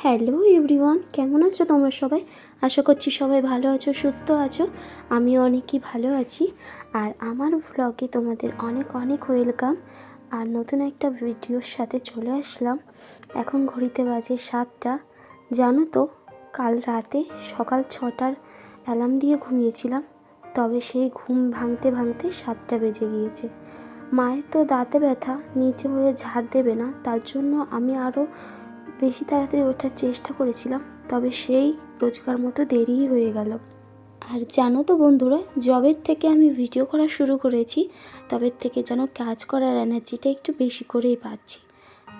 Hello everyone, কেমন আছো তোমরা সবাই? আশা করছি সবাই ভালো আছো, সুস্থ আছো। আমিও অনেকই ভালো আছি। আর আমার ভ্লগে তোমাদের অনেক অনেক ওয়েলকাম আর নতুন একটা ভিডিওর সাথে চলে আসলাম। এখন ঘড়িতে বাজে সাতটা। জানো তো, কাল রাতে সকাল ছটার অ্যালার্ম দিয়ে ঘুমিয়েছিলাম। তবে সেই ঘুম ভাঙতে ভাঙতে সাতটা বেজে গিয়েছে। মায়ের তো দাঁতে ব্যথা, নিচে হয়ে ঝাড় দেবে না। তার জন্য আমি আরও বেশি তাড়াতাড়ি ওঠার চেষ্টা করেছিলাম, তবে সেই রোজকার মতো দেরিই হয়ে গেল। আর জানো তো বন্ধুরা জবের থেকে আমি ভিডিও করা শুরু করেছি, তবে থেকে যেন কাজ করার এনার্জিটা একটু বেশি করেই পাচ্ছি।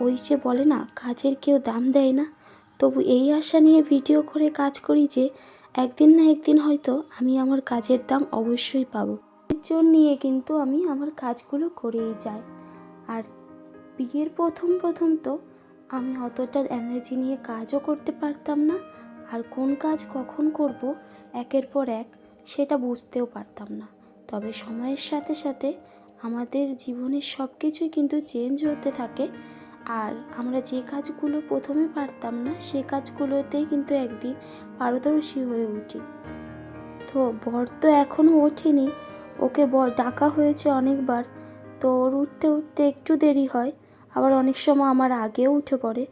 ওই যে বলে না, কাজের কেউ দাম দেয় না। তবু এই আশা নিয়ে ভিডিও করে কাজ করি যে, একদিন না একদিন হয়তো আমি আমার কাজের দাম অবশ্যই পাবো। জন্য নিয়ে কিন্তু আমি আমার কাজগুলো করেই যাই। আর বিয়ের প্রথম প্রথম তো আমি অতটা এনার্জি নিয়ে কাজও করতে পারতাম না, আর কোন কাজ কখন করব একের পর এক সেটা বুঝতেও পারতাম না। তবে সময়ের সাথে সাথে আমাদের জীবনের সব কিছুই কিন্তু চেঞ্জ হতে থাকে, আর আমরা যে কাজগুলো প্রথমে পারতাম না, সে কাজগুলোতেই কিন্তু একদিন পারদর্শী হয়ে উঠি। তো বর তো এখনও ওঠেনি, ওকে ডাকা হয়েছে অনেকবার, তো ওর উঠতে উঠতে একটু দেরি হয় আবার অনেক সময় আমার আগেও উঠে পড়ে।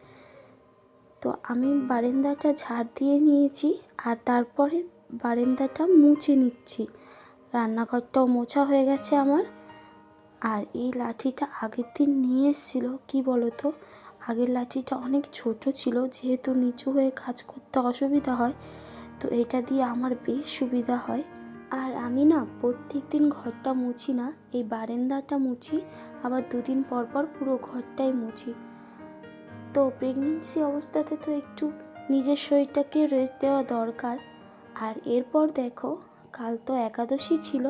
তো আমি বারান্দাটা ঝাড় দিয়ে নিয়েছি আর তারপরে বারান্দাটা মুছে নিচ্ছি। রান্নাঘরটাও মোছা হয়ে গেছে আমার। আর এই লাঠিটা আগের দিন নিয়ে এসেছিল, কী বলো তো আগের লাঠিটা অনেক ছোট ছিল, যেহেতু নিচু হয়ে কাজ করতে অসুবিধা হয়, তো এটা দিয়ে আমার বেশ সুবিধা হয়। আর আমি না প্রত্যেক দিন ঘরটা মুছি না, এই বারেন্দাটা মুছি, আবার দুদিন পর পর পুরো ঘরটাই মুছি। তো প্রেগনেন্সি অবস্থাতে তো একটু নিজের শরীরটাকে রেস্ট দেওয়া দরকার। আর এরপর দেখো, কাল তো একাদশী ছিল,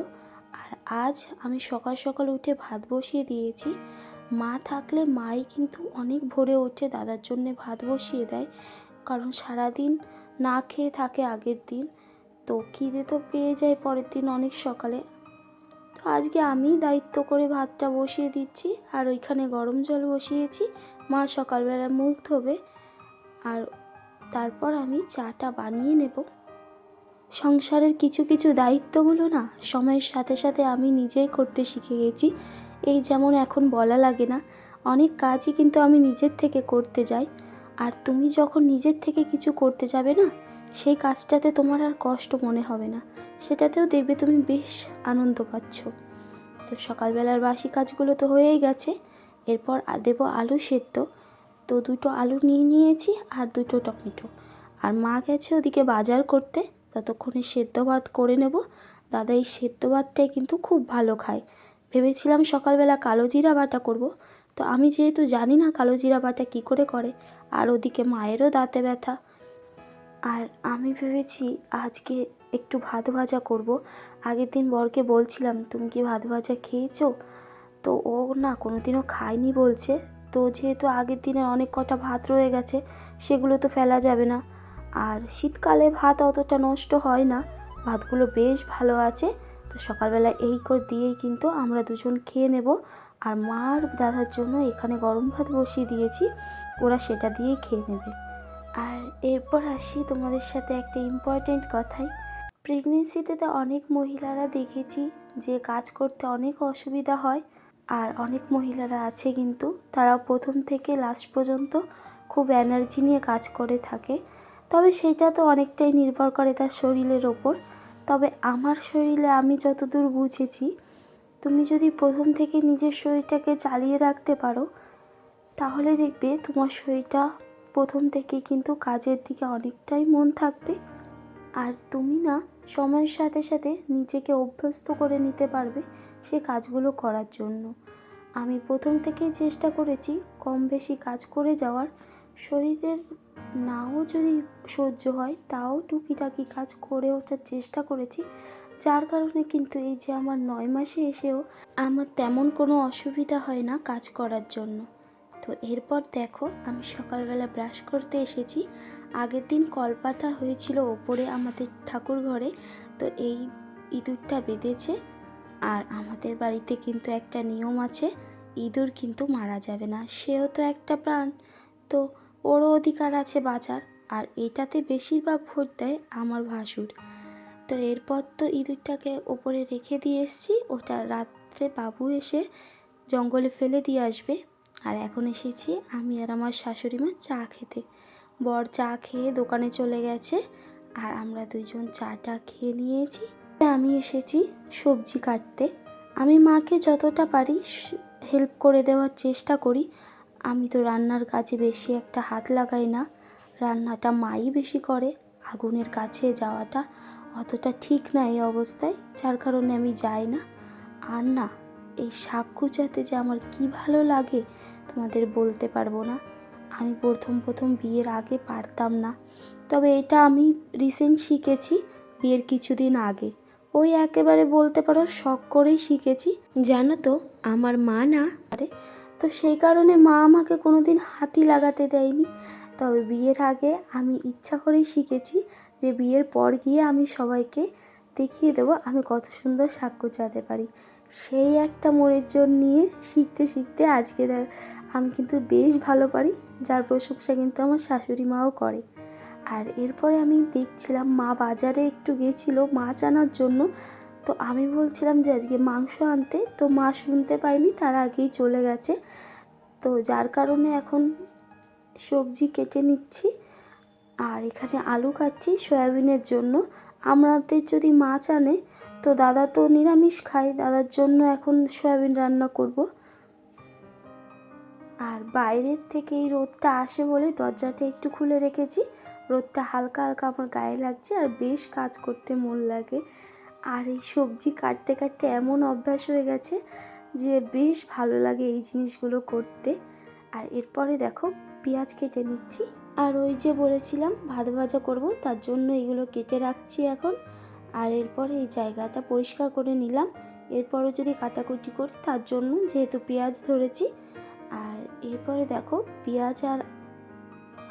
আর আজ আমি সকাল সকাল উঠে ভাত বসিয়ে দিয়েছি। মা থাকলে মাই কিন্তু অনেক ভোরে ওঠে, দাদার জন্য ভাত বসিয়ে দেয়। কারণ সারাদিন না খেয়ে থাকে আগের দিন। তো খিদে তো পেয়ে যায় পরের দিন অনেক সকালে। তো আজকে আমি দায়িত্ব করে ভাতটা বসিয়ে দিচ্ছি আর ওইখানে গরম জল বসিয়েছি। মা সকালবেলা মুখ ধোবে আর তারপর আমি চাটা বানিয়ে নেব। সংসারের কিছু কিছু দায়িত্বগুলো না সময়ের সাথে সাথে আমি নিজেই করতে শিখে গেছি। এই যেমন এখন বলা লাগে না, অনেক কাজই কিন্তু আমি নিজের থেকে করতে যাই। আর তুমি যখন নিজের থেকে কিছু করতে যাবে না সেই কাজটাতে তোমার আর কষ্ট মনে হবে না। সেটাতেও দেখবে তুমি বেশ আনন্দ পাচ্ছ। তো সকালবেলার বাসি কাজগুলো তো হয়েই গেছে। এরপর দেবো আলু সেদ্ধ। তো দুটো আলু নিয়ে নিয়েছি আর দুটো টমেটো। আর মা গেছে ওদিকে বাজার করতে। ততক্ষণে সেদ্ধ ভাত করে নেব। দাদা এই সেদ্ধ ভাতটাই কিন্তু খুব ভালো খায়। ভেবেছিলাম সকালবেলা কালো জিরা বাটা করব। তো আমি যেহেতু জানি না কালো জিরা বাটা কী করে করে, আর ওদিকে মায়েরও দাঁতে ব্যথা। আর আমি ভেবেছি আজকে একটু ভাত ভাজা করব। আগের দিন বরকে বলছিলাম, তুমি কি ভাত ভাজা খেয়েছো? তো ও না কোনো দিনও খায়নি বলছে। তো যেহেতু আগের দিনের অনেক কটা ভাত রয়ে গেছে, সেগুলো তো ফেলা যাবে না। আর শীতকালে ভাত অতটা নষ্ট হয় না, ভাতগুলো বেশ ভালো আছে। তো সকালবেলা এই করে দিয়েই কিন্তু আমরা দুজন খেয়ে নেব। আর মার দাদার জন্য এখানে গরম ভাত বসিয়ে দিয়েছি, ওরা সেটা দিয়েই খেয়ে নেবে। আর এরপর আসি তোমাদের সাথে একটা ইম্পর্টেন্ট কথাই। প্রেগনেন্সিতে তো অনেক মহিলারা দেখেছি যে কাজ করতে অনেক অসুবিধা হয়, আর অনেক মহিলারা আছে কিন্তু তারা প্রথম থেকে লাস্ট পর্যন্ত খুব এনার্জি নিয়ে কাজ করে থাকে। তবে সেটা তো অনেকটাই নির্ভর করে তার শরীরের ওপর। তবে আমার শরীরে আমি যতদূর বুঝেছি, তুমি যদি প্রথম থেকে নিজের শরীরটাকে চালিয়ে রাখতে পারো, তাহলে দেখবে তোমার শরীরটা প্রথম থেকে কিন্তু কাজের দিকে অনেকটাই মন থাকবে। আর তুমি না সময়ের সাথে সাথে নিজেকে অভ্যস্ত করে নিতে পারবে সে কাজগুলো করার জন্য। আমি প্রথম থেকেই চেষ্টা করেছি কম বেশি কাজ করে যাওয়ার। শরীরের নাও যদি সহ্য হয় তাও টুকিটাকি কাজ করে ওঠার চেষ্টা করেছি। যার কারণে কিন্তু এই যে আমার নয় মাসে এসেও আমার তেমন কোনো অসুবিধা হয় না কাজ করার জন্য। তো এরপর দেখো, আমি সকালবেলা ব্রাশ করতে এসেছি। আগের দিন কলপাতা হয়েছিল ওপরে আমাদের ঠাকুর ঘরে, তো এই ইঁদুরটা বেঁধেছে। আর আমাদের বাড়িতে কিন্তু একটা নিয়ম আছে, ইঁদুর কিন্তু মারা যাবে না, সেও তো একটা প্রাণ। তো ওরও অধিকার আছে বাঁচার, আর এটাতে বেশিরভাগ ভোট দেয় আমার ভাসুর। তো এরপর তো ইঁদুরটাকে ওপরে রেখে দিয়ে এসছি, ওটা রাত্রে বাবু এসে জঙ্গলে ফেলে দিয়ে আসবে। আর এখন এসেছি আমি আর আমার শাশুড়ি মা চা খেতে। বর চা খেয়ে দোকানে চলে গেছে আর আমরা দুজন চাটা খেয়ে নিয়েছি। আমি এসেছি সবজি কাটতে। আমি মাকে যতটা পারি হেল্প করে দেওয়ার চেষ্টা করি। আমি তো রান্নার কাজে বেশি একটা হাত লাগাই না। রান্নাটা মাই বেশি করে, আগুনের কাছে যাওয়াটা অতটা ঠিক না এই অবস্থায়, যার কারণে আমি যাই না। আর না এই শাক কুচাতে যে আমার কি ভালো লাগে, তোমাদের বলতে পারব না। আমি প্রথম প্রথম বিয়ের আগে পারতাম না। তবে এটা আমি রিসেন্ট শিখেছি বিয়ের কিছুদিন আগে। ওই একেবারে বলতে পারো শখ করেই শিখেছি। জানো তো, আমার মা না আরে তো সেই কারণে মা আমাকে কোনোদিন হাতি লাগাতে দেয়নি। তবে বিয়ের আগে আমি ইচ্ছা করেই শিখেছি যে বিয়ের পর গিয়ে আমি সবাইকে দেখিয়ে দেবো আমি কত সুন্দর সাক্ষ্য চাতে পারি। সেই একটা মোড়ের জন্য নিয়ে শিখতে শিখতে আজকে আমি কিন্তু বেশ ভালো পারি, যার প্রশংসা কিন্তু আমার শাশুড়ি মাও করে। আর এরপরে আমি দেখছিলাম মা বাজারে একটু গেছিল মাছ আনার জন্য, তো আমি বলছিলাম যে আজকে মাংস আনতে, তো মা শুনতে পাইনি তার আগেই চলে গেছে। তো যার কারণে এখন সবজি কেটে নিচ্ছি, আর এখানে আলু কাটছি সয়াবিনের জন্য। আমাদের যদি মাছ আনে তো দাদা তো নিরামিষ খায়, দাদার জন্য এখন সয়াবিন রান্না করব। আর বাইরের থেকে এই রোদটা আসে বলে দরজাটা একটু খুলে রেখেছি। রোদটা হালকা হালকা আমার গায়ে লাগছে আর বেশ কাজ করতে মন লাগে। আর এই সবজি কাটতে কাটতে এমন অভ্যাস হয়ে গেছে যে বেশ ভালো লাগে এই জিনিসগুলো করতে। আর এরপরে দেখো পেঁয়াজ কেটে নিচ্ছি। আর ওই যে বলেছিলাম, ভাত ভাজা করব, তার জন্য এগুলো কেটে রাখছি এখন। আর এরপরে এই জায়গাটা পরিষ্কার করে নিলাম। এরপরে যদি কাটাকুটি করি, তার জন্য যেহেতু পেঁয়াজ ধরেছি। আর এরপরে দেখো, পেঁয়াজ আর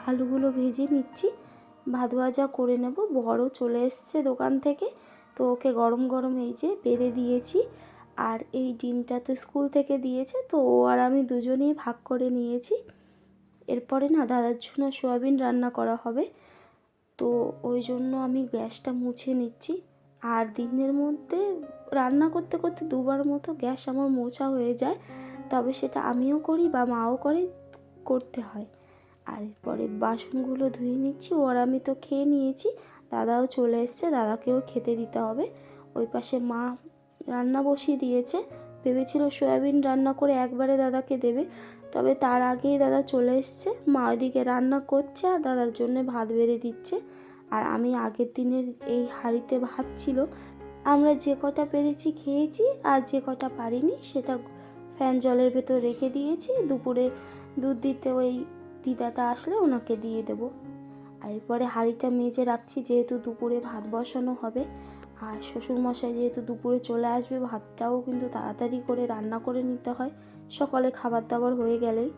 আলুগুলো ভেজে নিচ্ছি। ভাত ভাজা করে নেব। বড় চলে এসছে দোকান থেকে, তো ওকে গরম গরম এই যে বেড়ে দিয়েছি। আর এই ডিমটা তো স্কুল থেকে দিয়েছে, তো ও আর আমি দুজনেই ভাগ করে নিয়েছি। এরপরে না দাদার জন্য সোয়াবিন রান্না করা হবে। তো ওই জন্য আমি গ্যাসটা মুছে নিচ্ছি। আর দিনের মধ্যে রান্না করতে করতে দুবার মতো গ্যাস আমার মোছা হয়ে যায়। তবে সেটা আমিও করি বা মাও করে করতে হয়। আর এরপরে বাসনগুলো ধুয়ে নিচ্ছি। ওর আমি তো খেয়ে নিয়েছি। দাদাও চলে এসছে। দাদাকেও খেতে দিতে হবে। ওই পাশে মা রান্না বসিয়ে দিয়েছে। ভেবেছিল সয়াবিন রান্না করে একবারে দাদাকে দেবে, তবে তার আগেই দাদা চলে এসছে। মা ওইদিকে রান্না করছে আর দাদার জন্য ভাত বেড়ে দিচ্ছে। আর আমি আগের দিনের এই হাঁড়িতে ভাত ছিল। আমরা যে কটা পেরেছি খেয়েছি আর যে কটা পারিনি সেটা ফ্যান জলের ভেতর রেখে দিয়েছি। দুপুরে দুধ দিতে ওই দিদাটা আসলে ওনাকে দিয়ে দেবো। আর এরপরে হাঁড়িটা মেজে রাখছি, যেহেতু দুপুরে ভাত বসানো হবে। আর শ্বশুরমশাই যেহেতু দুপুরে চলে আসবে, ভাতটাও কিন্তু তাড়াতাড়ি করে রান্না করে নিতে হয়। সকালে খাবার দাবার হয়ে গেলেই।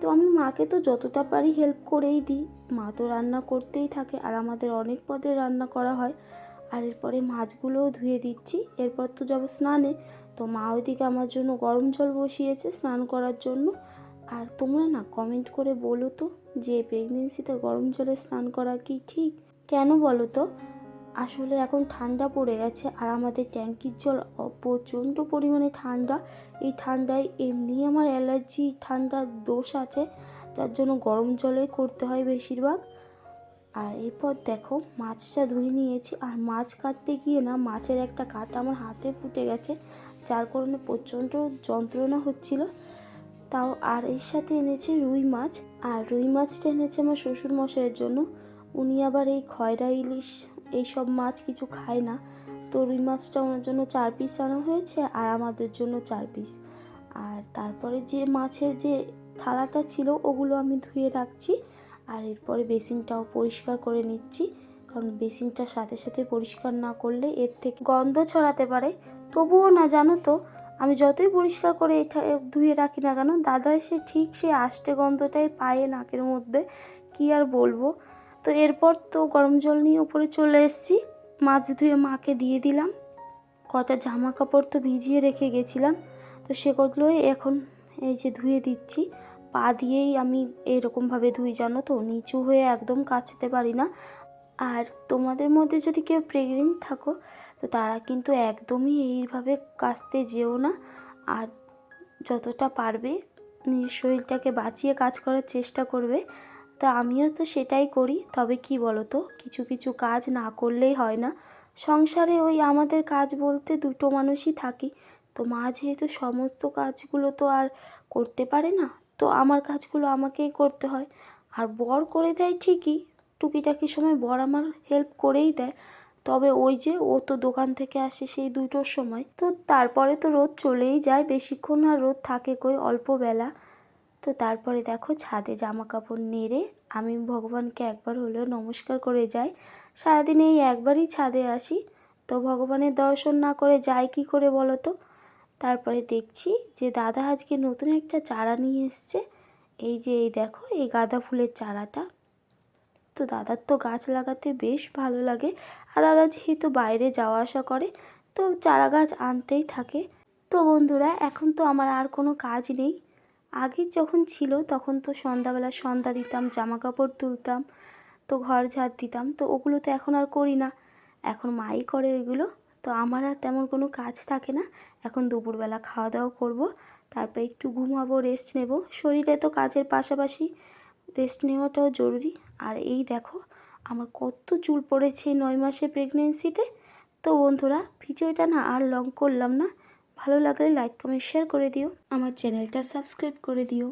তো আমি মাকে তো যতটা পারি হেল্প করেই দিই। মা তো রান্না করতেই থাকে আর আমাদের অনেক পদের রান্না করা হয়। আর এরপরে মাছগুলোও ধুয়ে দিচ্ছি। এরপর তো যাব স্নানে। তো মা ওইদিকে আমার জন্য গরম জল বসিয়েছে স্নান করার জন্য। আর তোমরা না কমেন্ট করে বলো তো যে প্রেগনেন্সিতে গরম জলে স্নান করা কি ঠিক? কেন বলো তো? আসলে এখন ঠান্ডা পড়ে গেছে আর আমাদের ট্যাঙ্কির জল প্রচণ্ড পরিমাণে ঠান্ডা। এই ঠান্ডায় এমনি আমার অ্যালার্জি ঠান্ডার দোষ আছে, যার জন্য গরম জলে করতে হয় বেশিরভাগ। আর এরপর দেখো মাছটা ধুয়ে নিয়েছি আর মাছ কাটতে গিয়ে না মাছের একটা কাঁটা আমার হাতে ফুটে গেছে, যার কারণে প্রচণ্ড যন্ত্রণা হচ্ছিল। তাও আর এর সাথে এনেছে রুই মাছ। আর রুই মাছটা এনেছে আমার শ্বশুর মশাইয়ের জন্য। উনি আবার এই খয়রা, ইলিশ এইসব মাছ কিছু খায় না। তো রুই মাছটা ওনার জন্য চার পিস আনা হয়েছে আর আমাদের জন্য চার পিস আর তারপরে যে মাছের যে থালাটা ছিল ওগুলো আমি ধুয়ে রাখছি। আর এরপরে বেসিনটাও পরিষ্কার করে নিচ্ছি। কারণ বেসিনটা সাথে সাথে পরিষ্কার না করলে এর থেকে গন্ধ ছড়াতে পারে। তবুও না, জানো তো? আমি যতই পরিষ্কার করে এটা ধুয়ে রাখি না কেন, দাদা এসে ঠিক সেই আষ্টে গন্ধটাই পায়ে নাকের মধ্যে, কি আর বলব। তো এরপর তো গরম জল নিয়ে ওপরে চলে এসেছি, মাছ ধুয়ে মাকে দিয়ে দিলাম। কটা জামা কাপড় তো ভিজিয়ে রেখে গেছিলাম, তো সেগুলোই এখন এই যে ধুয়ে দিচ্ছি। পা দিয়েই আমি এরকমভাবে ধুই, জানো তো? নিচু হয়ে একদম কাচতে পারি না। আর তোমাদের মধ্যে যদি কেউ প্রেগনেন্ট থাকো তো তারা কিন্তু একদমই এইভাবে কাচতে যেও না। আর যতটা পারবে নিজের শরীরটাকে বাঁচিয়ে কাজ করার চেষ্টা করবে। তা আমিও তো সেটাই করি। তবে কি বলো তো কিছু কিছু কাজ না করলেই হয় না। সংসারে ওই আমাদের কাজ বলতে দুটো মানুষই থাকি। তো মা যেহেতু সমস্ত কাজগুলো তো আর করতে পারে না, তো আমার কাজগুলো আমাকেই করতে হয়। আর বর করে দেয় ঠিকই, টুকিটাকি সময় বর আমার হেল্প করেই দেয়। তবে ওই যে ও তো দোকান থেকে আসে সেই দুটোর সময়। তো তারপরে তো রোদ চলেই যায়, বেশিক্ষণ আর রোদ থাকে কই অল্প বেলা। তো তারপরে দেখো ছাদে জামা কাপড় নেড়ে আমি ভগবানকে একবার হলেও নমস্কার করে যাই। সারাদিন এই একবারই ছাদে আসি। তো ভগবানের দর্শন না করে যাই কি করে বলো তো তারপরে দেখছি যে দাদা আজকে নতুন একটা চারা নিয়ে এসছে। এই যে এই দেখো এই গাঁদা ফুলের চারাটা। তো দাদার তো গাছ লাগাতে বেশ ভালো লাগে। আর দাদা যেহেতু বাইরে যাওয়া আসা করে, তো চারা গাছ আনতেই থাকে। তো বন্ধুরা, এখন তো আমার আর কোনো কাজ নেই। আগে যখন ছিল, তখন তো সন্ধ্যাবেলা সন্ধ্যা দিতাম জামা কাপড় তুলতাম, তো ঘর ঝাড় দিতাম, তো ওগুলো তো এখন আর করি না। এখন মাই করে ওইগুলো, তো আমার আর তেমন কোনো কাজ থাকে না। এখন দুপুরবেলা খাওয়া দাওয়া করব, তারপরে একটু ঘুমাবো রেস্ট নেব। শরীরে তো কাজের পাশাপাশি রেস্ট নেওয়াটাও জরুরি। আর এই দেখো, আমার কত চুল পড়েছে নয় মাসে প্রেগনেন্সিতে তো বন্ধুরা, ভিডিওটা না আর লং করলাম না। ভালো লাগলে লাইক কমেন্ট শেয়ার করে দিও। আমার চ্যানেলটা সাবস্ক্রাইব করে দিও।